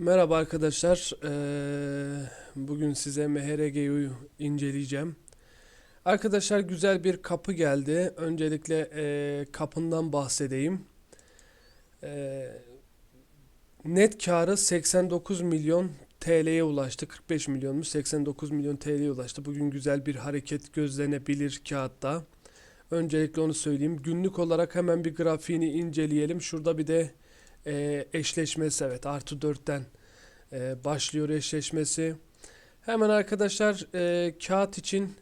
Merhaba arkadaşlar. Eee, bugün size MHRG'yi inceleyeceğim. Arkadaşlar güzel bir kapı geldi. Öncelikle eee, kapından bahsedeyim. Eee, net karı 89 milyon TL'ye ulaştı. 45 milyonmuş 89 milyon TL'ye ulaştı. Bugün güzel bir hareket gözlenebilir kağıtta. Öncelikle onu söyleyeyim. Günlük olarak hemen bir grafiğini inceleyelim. Şurada bir de eee, eşleşmesi evet artı 4'ten e, başlıyor eşleşmesi. Hemen arkadaşlar e, kağıt için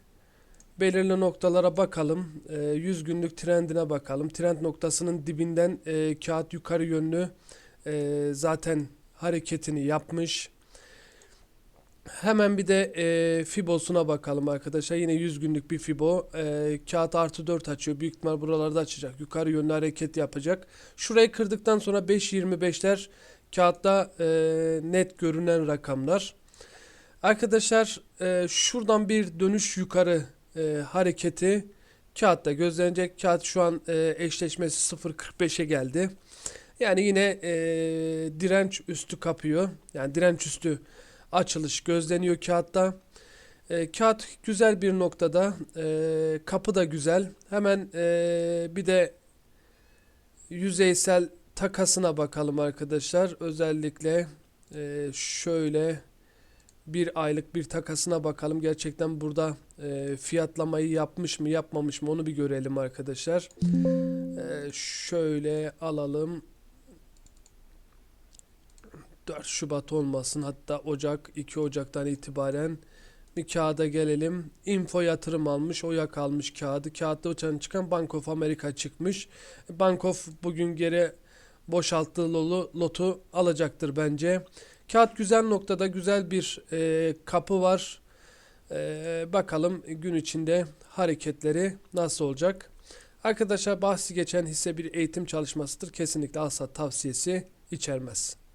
belirli noktalara bakalım. E, 100 günlük trendine bakalım. Trend noktasının dibinden e, kağıt yukarı yönlü e, zaten hareketini yapmış. Hemen bir de e, Fibos'una bakalım arkadaşlar. Yine 100 günlük bir Fibo. E, kağıt artı 4 açıyor. Büyük ihtimal buralarda açacak. Yukarı yönlü hareket yapacak. Şurayı kırdıktan sonra 5.25'ler kağıtta e, net görünen rakamlar. Arkadaşlar e, şuradan bir dönüş yukarı e, hareketi kağıtta gözlenecek. Kağıt şu an e, eşleşmesi 0.45'e geldi. Yani yine e, direnç üstü kapıyor. Yani direnç üstü açılış gözleniyor kağıtta. E, kağıt güzel bir noktada. E, kapı da güzel. Hemen e, bir de yüzeysel takasına bakalım arkadaşlar. Özellikle e, şöyle bir aylık bir takasına bakalım. Gerçekten burada e, fiyatlamayı yapmış mı yapmamış mı onu bir görelim arkadaşlar. E, şöyle alalım. 4 Şubat olmasın hatta Ocak 2 Ocak'tan itibaren bir kağıda gelelim. Info yatırım almış, oya kalmış kağıdı. Kağıtta uçan çıkan Bank of America çıkmış. Bank of bugün geri boşalttığı lolu, lotu alacaktır bence. Kağıt güzel noktada güzel bir e, kapı var. E, bakalım gün içinde hareketleri nasıl olacak. Arkadaşlar bahsi geçen hisse bir eğitim çalışmasıdır. Kesinlikle alsat tavsiyesi içermez.